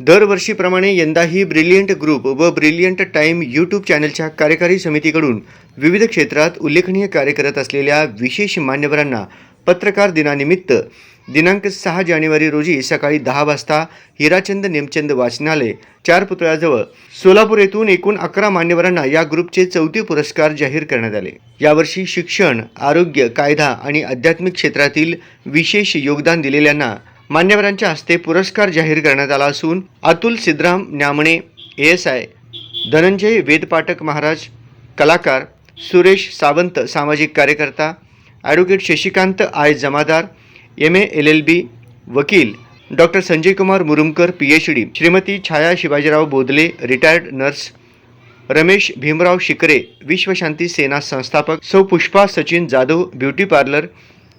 दरवर्षीप्रमाणे यंदाही brilliant group व ब्रिलियंट टाइम यूट्यूब चॅनलच्या कार्यकारी समितीकडून विविध क्षेत्रात उल्लेखनीय कार्य करत असलेल्या विशेष मान्यवरांना पत्रकार दिनानिमित्त दिनांक सहा जानेवारी रोजी सकाळी दहा वाजता हिराचंद नेमचंद वाचनालय चार पुतळ्याजवळ सोलापूर येथून एकूण अकरा मान्यवरांना या ग्रुपचे चौथे पुरस्कार जाहीर करण्यात आले. यावर्षी शिक्षण आरोग्य कायदा आणि आध्यात्मिक क्षेत्रातील विशेष योगदान दिलेल्यांना मान्यवरांच्या हस्ते पुरस्कार जाहीर करण्यात आला असून अतुल सिद्धराम न्यामणे एस आय धनंजय वेदपाठक महाराज कलाकार सुरेश सावंत सामाजिक कार्यकर्ता advocate Shashikant I Jamadar M A L L B वकील doctor Sanjay Kumar Murumkar P H D Shrimati Chhaya Shivajirao Bodle retired nurse Ramesh Bhimrao Shikare Vishwashanti Sena संस्थापक सौ पुष्पा सचिन जाधव ब्युटी पार्लर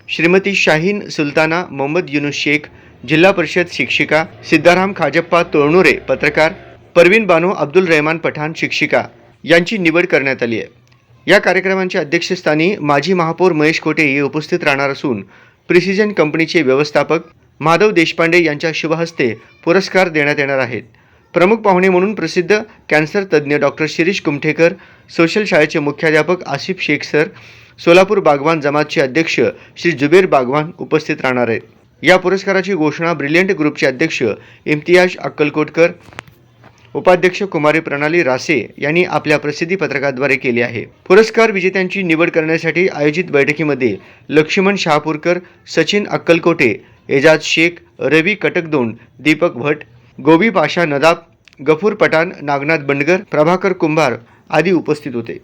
श्रीमती शाहीन सुलताना मोहम्मद युनुस शेख जिल्हा परिषद शिक्षिका सिद्धाराम खाजप्पा तोळणुरे पत्रकार परवीन बानो अब्दुल रहमान पठाण शिक्षिका यांची निवड करण्यात आली आहे. या कार्यक्रमांच्या अध्यक्षस्थानी माजी महापौर महेश कोटे हे उपस्थित राहणार असून प्रिसिजन कंपनीचे व्यवस्थापक माधव देशपांडे यांच्या शुभहस्ते पुरस्कार देण्यात येणार आहेत. प्रमुख पाहुणे म्हणून प्रसिद्ध कॅन्सर तज्ज्ञ डॉक्टर शिरीष कुमठेकर सोशल शाळेचे मुख्याध्यापक आसिफ शेख सर सोलापूर बागवान जमातचे अध्यक्ष श्री जुबेर बागवान उपस्थित राहणार आहेत. या पुरस्काराची घोषणा ब्रिलियंट ग्रुपचे अध्यक्ष इम्तियाज अक्कलकोटकर उपाध्यक्ष कुमारी प्रणाली रासे यांनी आपल्या प्रसिद्धी पत्रकाद्वारे केली आहे. पुरस्कार विजेत्यांची निवड करण्यासाठी आयोजित बैठकीमध्ये लक्ष्मण शहापूरकर सचिन अक्कलकोटे एजाज शेख रवी कटकदोंड दीपक भट गोबी पाशा नदाब गफूर पठाण नागनाथ बंडगर प्रभाकर कुंभार आदी उपस्थित होते.